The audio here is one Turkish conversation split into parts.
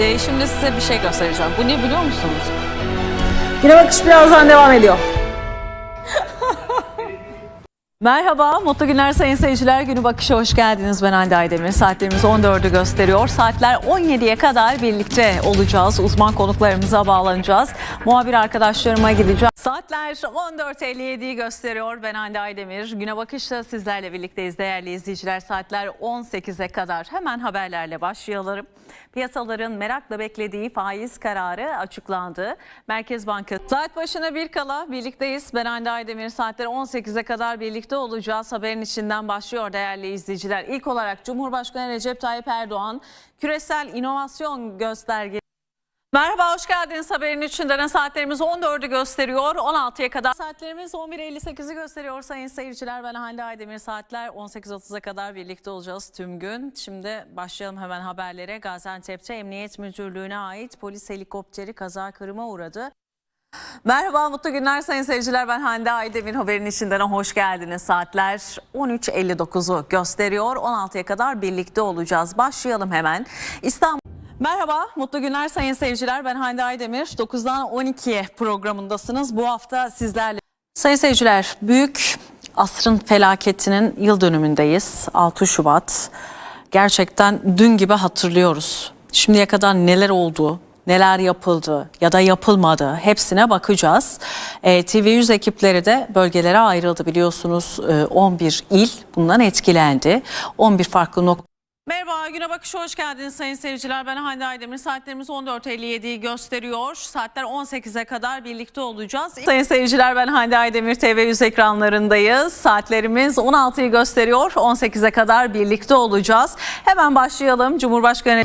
Ee, şimdi size bir şey göstereceğim. Bu ne biliyor musunuz? Güne bakış birazdan devam ediyor. Merhaba, mutlu günler sayın seyirciler. Günü bakışa hoş geldiniz. Ben Hande Aydemir. Saatlerimiz 14'ü gösteriyor. Saatler 17'ye kadar birlikte olacağız. Uzman konuklarımıza bağlanacağız. Muhabir arkadaşlarıma gideceğiz. Saatler 14.57'yi gösteriyor. Ben Hande Aydemir. Güne bakışta sizlerle birlikteyiz değerli izleyiciler. Saatler 18'e kadar hemen haberlerle başlayalım. Piyasaların merakla beklediği faiz kararı açıklandı. Merkez Bankası saat başına bir kala birlikteyiz. Ben Hande Aydemir saatler 18'e kadar birlikte olacağız. Haberin içinden başlıyor değerli izleyiciler. İlk olarak Cumhurbaşkanı Recep Tayyip Erdoğan küresel inovasyon gösterge Merhaba, hoş geldiniz haberin içinden. Saatlerimiz 14'ü gösteriyor. 16'ya kadar saatlerimiz 11.58'i gösteriyor sayın seyirciler. Ben Hande Aydemir. Saatler 18.30'a kadar birlikte olacağız tüm gün. Şimdi başlayalım hemen haberlere. Gaziantep'te Emniyet Müdürlüğü'ne ait polis helikopteri kaza kırıma uğradı. Merhaba, mutlu günler sayın seyirciler. Ben Hande Aydemir haberin içinden hoş geldiniz. Saatler 13.59'u gösteriyor. 16'ya kadar birlikte olacağız. Başlayalım hemen. İstanbul Merhaba, mutlu günler sayın seyirciler. Ben Hande Aydemir. 9'dan 12'ye programındasınız. Bu hafta sizlerle. Sayın seyirciler, büyük asrın felaketinin yıl dönümündeyiz. 6 Şubat. Gerçekten dün gibi hatırlıyoruz. Şimdiye kadar neler oldu, neler yapıldı ya da yapılmadı hepsine bakacağız. E, TV100 ekipleri de bölgelere ayrıldı biliyorsunuz. E, 11 il bundan etkilendi. 11 farklı nokta Merhaba, güne bakışa hoş geldiniz sayın seyirciler. Ben Hande Aydemir. Saatlerimiz 14.57'yi gösteriyor. Saatler 18'e kadar birlikte olacağız. Sayın seyirciler ben Hande Aydemir TV100 ekranlarındayız. Saatlerimiz 16'yı gösteriyor. 18'e kadar birlikte olacağız. Hemen başlayalım. Cumhurbaşkanı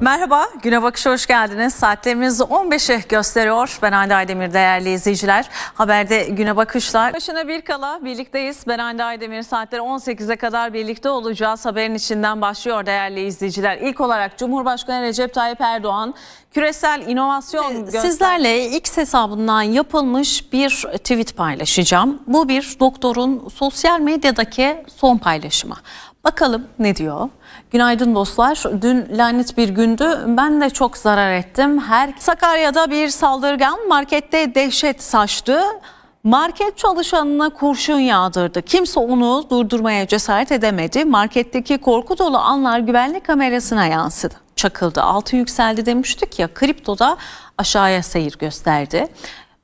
Merhaba, güne bakışa hoş geldiniz. Saatlerimiz 15'i gösteriyor. Ben Hande Aydemir değerli izleyiciler. Haberde güne bakışlar. Başına bir kala birlikteyiz. Ben Hande Aydemir. Saatler 18'e kadar birlikte olacağız. Haberin içinden başlıyor değerli izleyiciler. İlk olarak Cumhurbaşkanı Recep Tayyip Erdoğan küresel inovasyon göster- Sizlerle X hesabından yapılmış bir tweet paylaşacağım. Bu bir doktorun sosyal medyadaki son paylaşımı. Bakalım ne diyor? Günaydın dostlar. Dün lanet bir gündü. Ben de çok zarar ettim. Her Sakarya'da bir saldırgan markette dehşet saçtı. Market çalışanına kurşun yağdırdı. Kimse onu durdurmaya cesaret edemedi. Marketteki korku dolu anlar güvenlik kamerasına yansıdı. Çakıldı. Altı yükseldi demiştik ya. Kriptoda aşağıya seyir gösterdi.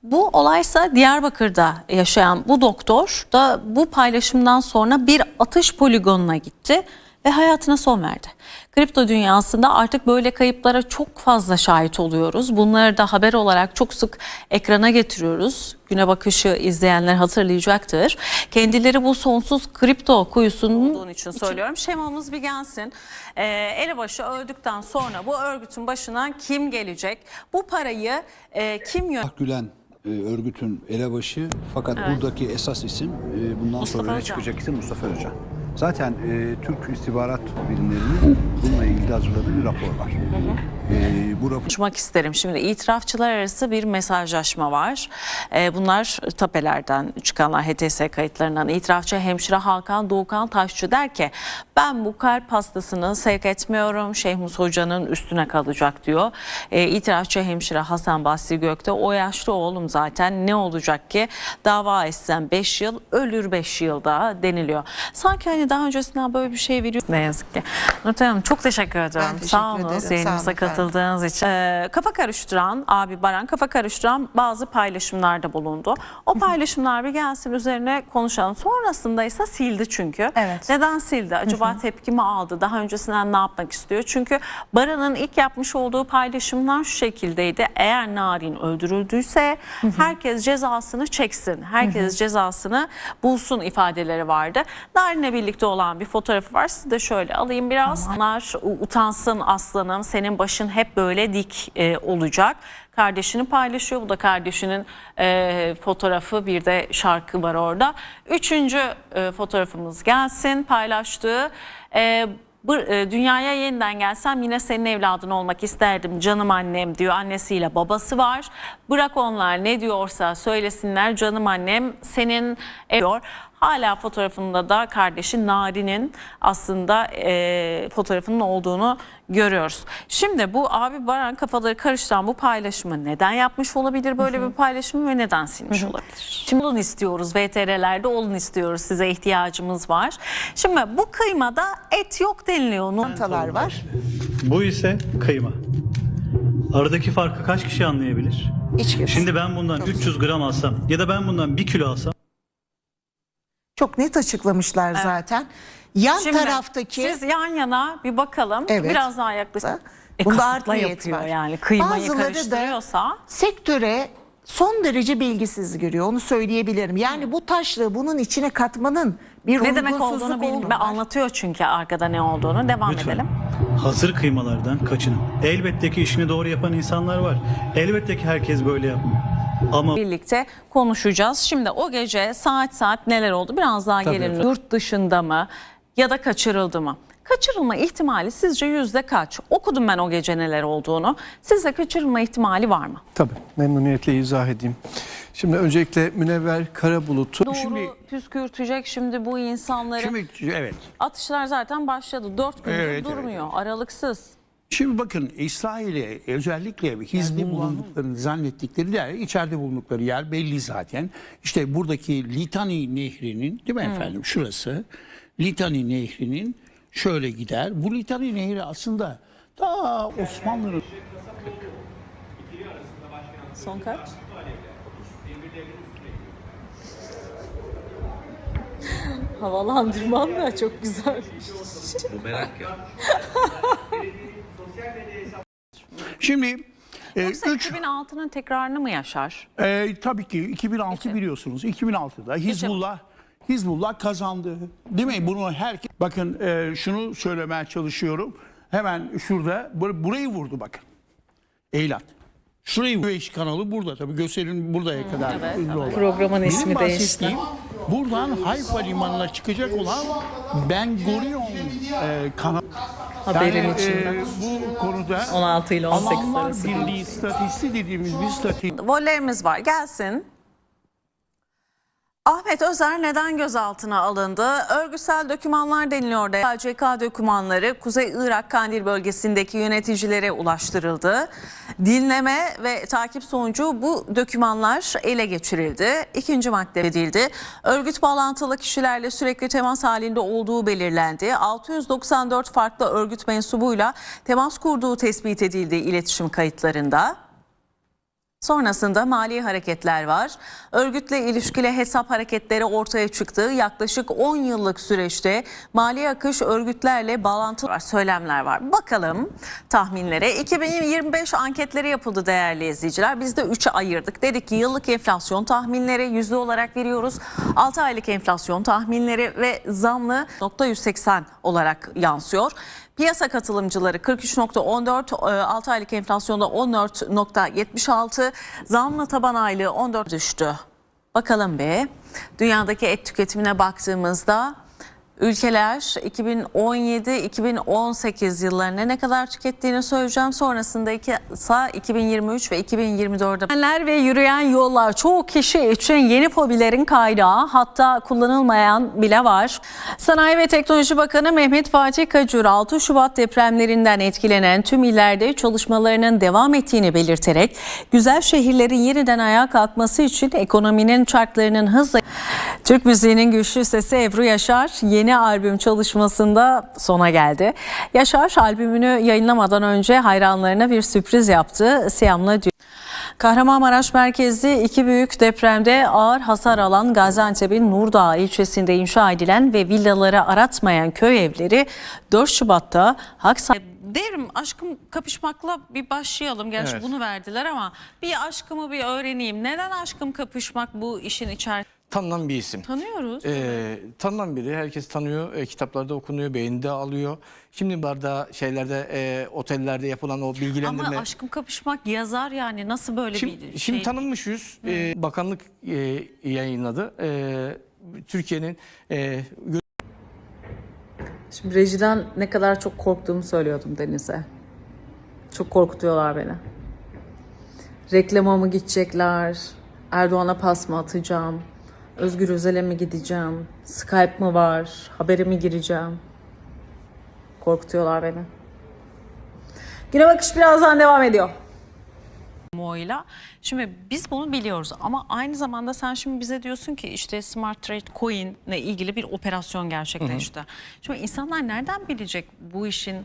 Bu olaysa Diyarbakır'da yaşayan bu doktor da bu paylaşımdan sonra bir atış poligonuna gitti ve hayatına son verdi. Kripto dünyasında artık böyle kayıplara çok fazla şahit oluyoruz. Bunları da haber olarak çok sık ekrana getiriyoruz. Güne bakışı izleyenler hatırlayacaktır. Kendileri bu sonsuz kripto kuyusunun olduğu için söylüyorum. Şemamız bir gelsin. Ee, elebaşı öldükten sonra bu örgütün başına kim gelecek? Bu parayı e, kim yön Abdullah Gülen e, örgütün elebaşı fakat buradaki esas isim e, bundan Mustafa sonra öne Öcalan. çıkacak isim Mustafa Öcalan. Zaten e, Türk istihbarat birimlerinin bununla ilgili hazırladığı bir rapor var. E, bu rapor konuşmak isterim. Şimdi itirafçılar arası bir mesajlaşma var. Ee, bunlar tapelerden çıkanlar HTS kayıtlarından. İtirafçı hemşire Hakan Doğukan Taşçı der ki ben bu kalp hastasını sevk etmiyorum. Şeyh Musa Hoca'nın üstüne kalacak diyor. Ee, itirafçı hemşire Hasan Basri Gökte o yaşlı oğlum zaten ne olacak ki dava etsen 5 yıl ölür 5 yılda deniliyor. Sanki hani daha öncesinden böyle bir şey veriyor. Ne yazık ki. Nurten Hanım çok teşekkür ediyorum. teşekkür Sağ olun ederim. Sağ olun. Katıldığınız için. Ee, kafa karıştıran abi Baran kafa karıştıran bazı paylaşımlarda bulundu. O paylaşımlar bir gelsin üzerine konuşalım. Sonrasında ise sildi çünkü. Evet. Neden sildi? Acaba tepki mi aldı? Daha öncesinden ne yapmak istiyor? Çünkü Baran'ın ilk yapmış olduğu paylaşımlar şu şekildeydi. Eğer Narin öldürüldüyse herkes cezasını çeksin. Herkes cezasını bulsun ifadeleri vardı. Narin'le birlikte olan bir fotoğrafı var. Siz de şöyle alayım biraz. Onlar utansın aslanım senin başın hep böyle dik e, olacak. Kardeşini paylaşıyor. Bu da kardeşinin e, fotoğrafı bir de şarkı var orada. Üçüncü e, fotoğrafımız gelsin paylaştığı. E, e, dünyaya yeniden gelsem yine senin evladın olmak isterdim canım annem diyor. Annesiyle babası var. Bırak onlar ne diyorsa söylesinler canım annem senin diyor. Hala fotoğrafında da kardeşi Nari'nin aslında e, fotoğrafının olduğunu görüyoruz. Şimdi bu abi Baran kafaları karıştıran bu paylaşımı neden yapmış olabilir böyle bir paylaşımı ve neden silmiş olabilir? Şimdi olun istiyoruz VTR'lerde olun istiyoruz size ihtiyacımız var. Şimdi bu kıymada et yok deniliyor. Çantalar var. Bu ise kıyma. Aradaki farkı kaç kişi anlayabilir? İç. Şimdi ben bundan 300 gram alsam ya da ben bundan 1 kilo alsam Çok net açıklamışlar zaten. Yan Şimdi taraftaki siz yan yana bir bakalım. Evet. Biraz daha yaklaşın. E, Bunda art niyet var. yani. Kıymayı Bazıları da karıştırıyorsa. sektöre son derece bilgisiz giriyor. Onu söyleyebilirim. Yani bu taşlığı bunun içine katmanın bir Ne demek olduğunu Ben anlatıyor çünkü arkada ne olduğunu. Devam lütfen edelim. hazır kıymalardan kaçının. Elbette ki işini doğru yapan insanlar var. Elbette ki herkes böyle yapmıyor. Ama Birlikte konuşacağız. Şimdi o gece saat saat neler oldu? Biraz daha Tabii gelelim. efendim. Yurt dışında mı ya da kaçırıldı mı? Kaçırılma ihtimali sizce yüzde kaç? Okudum ben o gece neler olduğunu. Sizce kaçırılma ihtimali var mı? Tabii memnuniyetle izah edeyim. Şimdi öncelikle Münevver Karabulut'u Doğru Şimdi- püskürtecek şimdi bu insanları. Şimdi evet. Atışlar zaten başladı. Dört gündür Evet, durmuyor. Aralıksız. Şimdi bakın İsrail'e özellikle Hizli bulunduklarını zannettikleri yer, içeride bulundukları yer belli zaten. İşte buradaki Litani Nehri'nin değil mi efendim şurası Litani Nehri'nin şöyle gider. Bu Litani Nehri aslında ta Osmanlı'nın Son kaç? Havalandırman da çok güzelmiş. Şimdi e, Yoksa üç 2006'nın tekrarını mı yaşar? e, tabii ki 2006 biliyorsunuz 2006'da Hizbullah Hizbullah kazandı. Değil mi? Bunu herkes bakın e, şunu söylemeye çalışıyorum. Hemen şurada bur- burayı vurdu bakın. Eylat. Şurayı Güveyş kanalı burada tabii gösterin buraya kadar. evet, ünlü olan. Programın Benim ismi değişti. Buradan Hayfa limanına çıkacak olan Ben Gurion e, kanalı. Haberin Yani, içinde. e, bu konuda 16 ile 18 Alanlar arası. Birliği stratejisi dediğimiz bir strateji. Vollerimiz var. Gelsin. Ahmet Özer neden gözaltına alındı? Örgütsel dokümanlar deniliyor da KCK dokümanları Kuzey Irak Kandil bölgesindeki yöneticilere ulaştırıldı. Dinleme ve takip sonucu bu dokümanlar ele geçirildi. İkinci madde edildi. Örgüt bağlantılı kişilerle sürekli temas halinde olduğu belirlendi. 694 farklı örgüt mensubuyla temas kurduğu tespit edildi iletişim kayıtlarında. Sonrasında mali hareketler var. Örgütle ilişkili hesap hareketleri ortaya çıktı. Yaklaşık 10 yıllık süreçte mali akış örgütlerle bağlantılı var, söylemler var. Bakalım tahminlere. 2025 anketleri yapıldı değerli izleyiciler. Biz de 3'e ayırdık. Dedik ki yıllık enflasyon tahminleri yüzde olarak veriyoruz. 6 aylık enflasyon tahminleri ve zamlı nokta 180 olarak yansıyor. Piyasa katılımcıları 43.14, 6 aylık enflasyonda 14.76, zamlı taban aylığı 14 düştü. Bakalım bir, dünyadaki et tüketimine baktığımızda ülkeler 2017-2018 yıllarında ne kadar tükettiğini söyleyeceğim. Sonrasında ise 2023 ve 2024'de. ve yürüyen yollar çoğu kişi için yeni fobilerin kaynağı hatta kullanılmayan bile var. Sanayi ve Teknoloji Bakanı Mehmet Fatih Kacur 6 Şubat depremlerinden etkilenen tüm illerde çalışmalarının devam ettiğini belirterek güzel şehirlerin yeniden ayağa kalkması için ekonominin çarklarının hızla Türk müziğinin güçlü sesi Ebru Yaşar yeni albüm çalışmasında sona geldi. Yaşar albümünü yayınlamadan önce hayranlarına bir sürpriz yaptı. Siyam'la Kahramanmaraş merkezli iki büyük depremde ağır hasar alan Gaziantep'in Nurdağ ilçesinde inşa edilen ve villaları aratmayan köy evleri 4 Şubat'ta Haksa Derim aşkım kapışmakla bir başlayalım. Gerçi Evet. bunu verdiler ama bir aşkımı bir öğreneyim. Neden aşkım kapışmak bu işin içerisinde? Tanınan bir isim. Tanıyoruz. Ee, tanınan biri, herkes tanıyor, e, kitaplarda okunuyor, beğeni de alıyor. Şimdi burada şeylerde, e, otellerde yapılan o bilgilendirme... Ama aşkım kapışmak yazar yani nasıl böyle şimdi, bir şey? şimdi tanınmış yüz, e, bakanlık e, yayınladı. E, Türkiye'nin e, Şimdi rejiden ne kadar çok korktuğumu söylüyordum Deniz'e. Çok korkutuyorlar beni. Reklama mı gidecekler? Erdoğan'a pas mı atacağım? Özgür Özel'e mi gideceğim? Skype mı var? Habere mi gireceğim? Korkutuyorlar beni. Güne bakış birazdan devam ediyor. Kamuoyuyla. Şimdi biz bunu biliyoruz ama aynı zamanda sen şimdi bize diyorsun ki işte Smart Trade Coin ile ilgili bir operasyon gerçekleşti. Şimdi insanlar nereden bilecek bu işin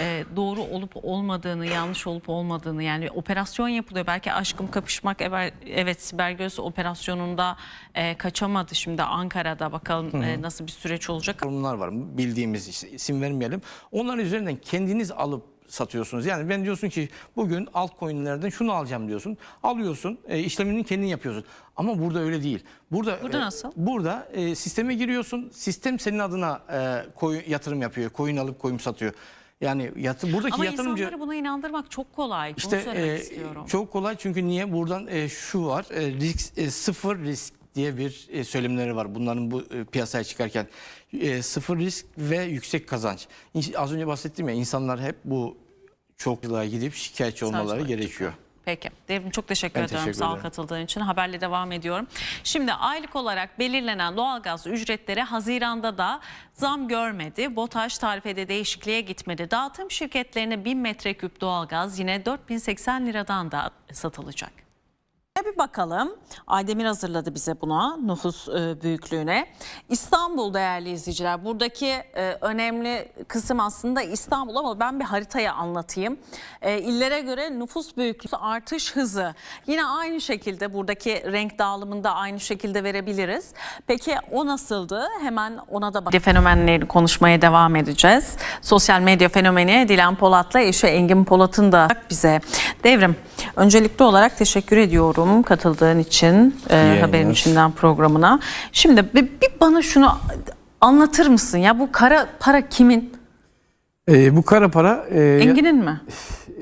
e, doğru olup olmadığını, yanlış olup olmadığını yani operasyon yapılıyor. Belki aşkım kapışmak evet, evet Sibel Göz operasyonunda e, kaçamadı şimdi Ankara'da bakalım e, nasıl bir süreç olacak. kurumlar var bildiğimiz isim vermeyelim. Onların üzerinden kendiniz alıp satıyorsunuz. Yani ben diyorsun ki bugün altcoin'lerden şunu alacağım diyorsun. Alıyorsun, e, işlemini kendin yapıyorsun. Ama burada öyle değil. Burada Burada e, nasıl? Burada e, sisteme giriyorsun. Sistem senin adına e, koy, yatırım yapıyor. Coin alıp coin satıyor. Yani yatı, buradaki Ama yatırımcı insanları buna inandırmak çok kolay. işte Bunu söylemek e, istiyorum. çok kolay çünkü niye? Buradan e, şu var. E, risk e, sıfır risk diye bir e, söylemleri var. Bunların bu e, piyasaya çıkarken E, sıfır risk ve yüksek kazanç. İn- Az önce bahsettim ya insanlar hep bu çokluğa gidip şikayetçi olmaları Savcılığa gerekiyor. Peki. Devrim çok teşekkür Ben ediyorum sağ katıldığın için. Haberle devam ediyorum. Şimdi aylık olarak belirlenen doğalgaz ücretleri Haziran'da da zam görmedi. BOTAŞ tarifede değişikliğe gitmedi. Dağıtım şirketlerine 1000 metreküp doğalgaz yine 4080 liradan da satılacak. Bir bakalım. Aydemir hazırladı bize buna nüfus e, büyüklüğüne. İstanbul değerli izleyiciler. Buradaki e, önemli kısım aslında İstanbul ama ben bir haritayı anlatayım. E, illere göre nüfus büyüklüğü artış hızı yine aynı şekilde buradaki renk dağılımında aynı şekilde verebiliriz. Peki o nasıldı? Hemen ona da bak. Fenomenleri konuşmaya devam edeceğiz. Sosyal medya fenomeni Dilan Polat'la eşi Engin Polat'ın da bize devrim. Öncelikli olarak teşekkür ediyorum katıldığın için e, haberin içinden programına. Şimdi bir, bir bana şunu anlatır mısın ya bu kara para kimin? E, bu kara para e, Engin'in mi?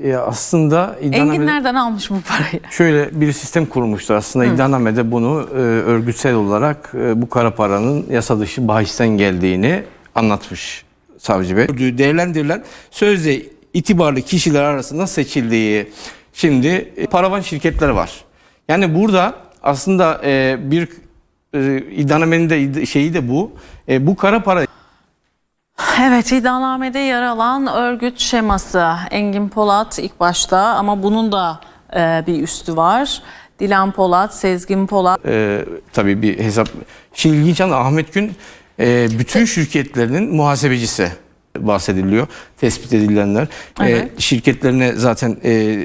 ya aslında Engin nereden almış bu parayı? Şöyle bir sistem kurmuştu aslında iddianamede bunu e, örgütsel olarak e, bu kara paranın yasa dışı bahisten geldiğini anlatmış savcı bey. Değerlendirilen sözde itibarlı kişiler arasında seçildiği şimdi e, paravan şirketler var. Yani burada aslında e, bir e, iddianamenin de şeyi de bu. E, bu kara para Evet iddianamede yer alan örgüt şeması Engin Polat ilk başta ama bunun da e, bir üstü var. Dilan Polat, Sezgin Polat. e, tabii bir hesap. Şimdi ilginç olan Ahmet Gün e, bütün şirketlerinin muhasebecisi bahsediliyor. Tespit edilenler. E, Evet. şirketlerine zaten e,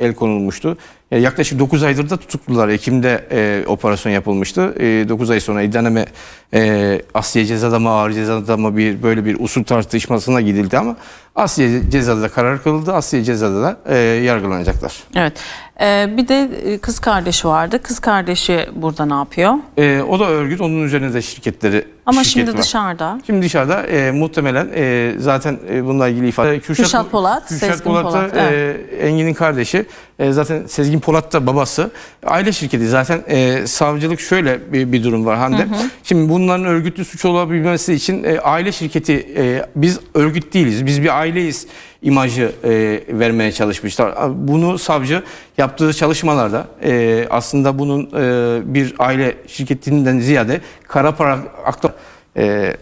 el konulmuştu. E, yaklaşık 9 aydır da tutuklular. Ekim'de e, operasyon yapılmıştı. E, 9 ay sonra iddianame e, Asya cezada mı ağır cezada mı bir böyle bir usul tartışmasına gidildi ama Asya cezada da karar kılındı. Asya cezada da e, yargılanacaklar. Evet. E, bir de e, kız kardeşi vardı. Kız kardeşi burada ne yapıyor? E, o da örgüt. Onun üzerine de şirketleri Ama şirket şimdi var. dışarıda. Şimdi dışarıda e, muhtemelen e, zaten e, bununla ilgili ifade Kürşat Polat, Kürşat Sezgin Polat da, evet. e, Engin'in kardeşi. E, zaten Sezgin Polat da babası. Aile şirketi zaten e, savcılık şöyle bir, bir durum var Hande. Şimdi bunların örgütlü suç olabilmesi için e, aile şirketi e, biz örgüt değiliz. Biz bir aileyiz imajı e, vermeye çalışmışlar. Bunu savcı yaptığı çalışmalarda e, aslında bunun e, bir aile şirketinden ziyade kara para akla e,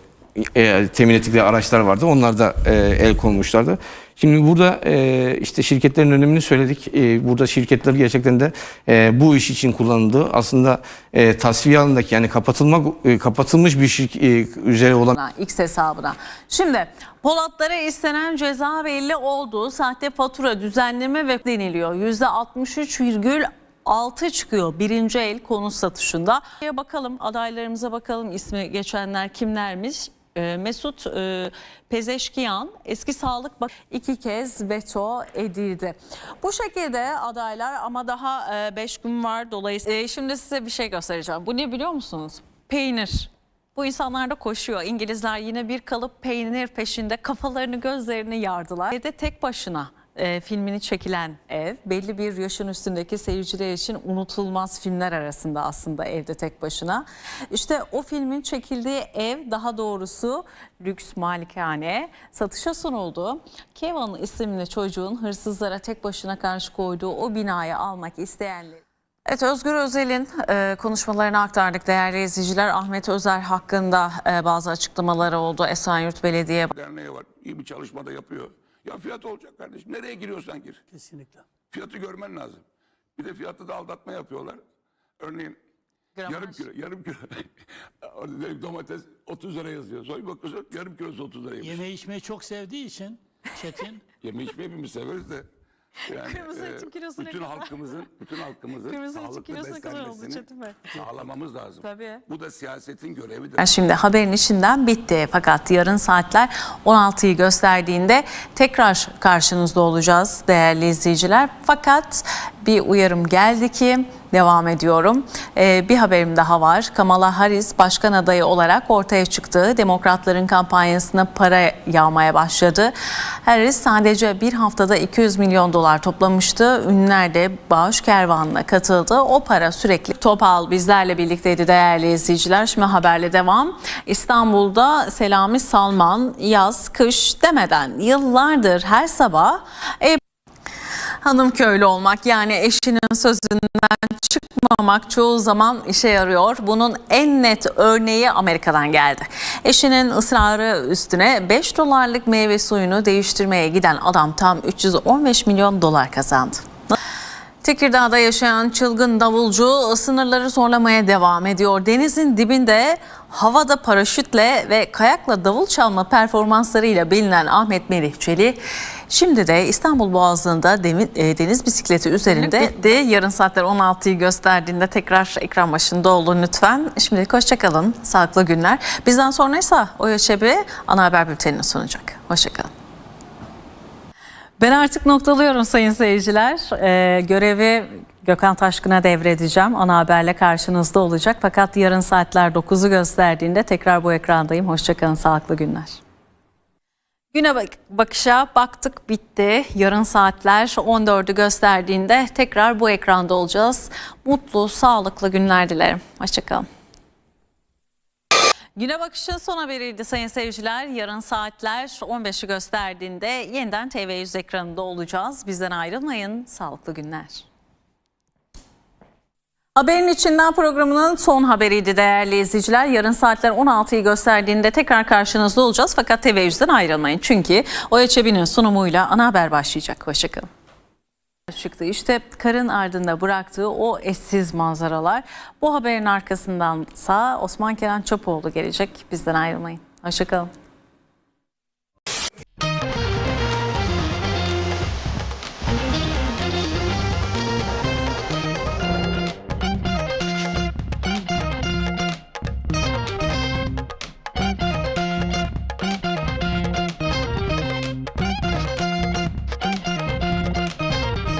e, temin ettikleri araçlar vardı. Onlar da e, el konmuşlardı. Şimdi burada e, işte şirketlerin önemini söyledik. E, burada şirketler gerçekten de e, bu iş için kullanıldı. Aslında e, tasfiye alanındaki yani kapatılma e, kapatılmış bir şirk, e, üzere olan X hesabına. Şimdi Polatlara istenen ceza belli oldu. Sahte fatura düzenleme ve deniliyor. %63,6 çıkıyor birinci el konut satışında. Bakalım adaylarımıza bakalım ismi geçenler kimlermiş? Ee, Mesut e, Pezeşkiyan eski sağlık bak iki kez veto edildi. Bu şekilde adaylar ama daha 5 gün var dolayısıyla Ee, şimdi size bir şey göstereceğim. Bu ne biliyor musunuz? Peynir. Bu insanlar da koşuyor. İngilizler yine bir kalıp peynir peşinde kafalarını gözlerini yardılar. Evde tek başına e, filmini çekilen ev belli bir yaşın üstündeki seyirciler için unutulmaz filmler arasında aslında evde tek başına. İşte o filmin çekildiği ev daha doğrusu lüks malikane satışa sunuldu. Kevin isimli çocuğun hırsızlara tek başına karşı koyduğu o binayı almak isteyenler Evet Özgür Özel'in e, konuşmalarını aktardık değerli izleyiciler. Ahmet Özer hakkında e, bazı açıklamaları oldu. Esenyurt Belediye derneği var. İyi bir çalışma da yapıyor. Ya fiyat olacak kardeşim. Nereye giriyorsan gir. Kesinlikle. Fiyatı görmen lazım. Bir de fiyatı da aldatma yapıyorlar. Örneğin yarım kilo, yarım kilo. Domates 30 lira yazıyor. Sonra bakıyorsun yarım kilosu 30 liraymış. Yeme içmeyi çok sevdiği için Çetin Yeme içmeyi hepimiz severiz de. Yani, Kırmızı etin kilosu ne bütün kadar? halkımızın, bütün halkımızın Kırmızı etin sağlıklı kilosu ne kadar oldu beslenmesini Çetin Bey? sağlamamız lazım. Tabii. Bu da siyasetin görevidir. Yani Şimdi haberin içinden bitti fakat yarın saatler 16'yı gösterdiğinde tekrar karşınızda olacağız değerli izleyiciler. Fakat bir uyarım geldi ki devam ediyorum. Ee, bir haberim daha var. Kamala Harris başkan adayı olarak ortaya çıktı. Demokratların kampanyasına para yağmaya başladı. Harris sadece bir haftada 200 milyon dolar toplamıştı. Ünlüler de bağış kervanına katıldı. O para sürekli Topal bizlerle birlikteydi değerli izleyiciler. Şimdi haberle devam. İstanbul'da Selami Salman yaz kış demeden yıllardır her sabah e, hanım köylü olmak yani eşinin sözünden çıkmamak çoğu zaman işe yarıyor. Bunun en net örneği Amerika'dan geldi. Eşinin ısrarı üstüne 5 dolarlık meyve suyunu değiştirmeye giden adam tam 315 milyon dolar kazandı. Tekirdağ'da yaşayan çılgın davulcu sınırları zorlamaya devam ediyor. Denizin dibinde havada paraşütle ve kayakla davul çalma performanslarıyla bilinen Ahmet Melih Çeli şimdi de İstanbul Boğazı'nda e, deniz bisikleti üzerinde de yarın saatler 16'yı gösterdiğinde tekrar ekran başında olun lütfen. Şimdilik hoşçakalın. Sağlıklı günler. Bizden sonraysa Oya Çebi ana haber bültenini sunacak. Hoşçakalın. Ben artık noktalıyorum sayın seyirciler. Ee, görevi Gökhan Taşkın'a devredeceğim. Ana haberle karşınızda olacak. Fakat yarın saatler 9'u gösterdiğinde tekrar bu ekrandayım. Hoşçakalın, sağlıklı günler. Güne bak- bakışa baktık bitti. Yarın saatler 14'ü gösterdiğinde tekrar bu ekranda olacağız. Mutlu, sağlıklı günler dilerim. Hoşçakalın. Güne bakışın son haberiydi sayın seyirciler. Yarın saatler 15'i gösterdiğinde yeniden TV100 ekranında olacağız. Bizden ayrılmayın. Sağlıklı günler. Haberin içinden programının son haberiydi değerli izleyiciler. Yarın saatler 16'yı gösterdiğinde tekrar karşınızda olacağız. Fakat TV100'den ayrılmayın. Çünkü Oya Çebi'nin sunumuyla ana haber başlayacak. Hoşçakalın. Çıktı. İşte karın ardında bıraktığı o eşsiz manzaralar. Bu haberin arkasındansa Osman Kenan Çapoğlu gelecek. Bizden ayrılmayın. Hoşçakalın.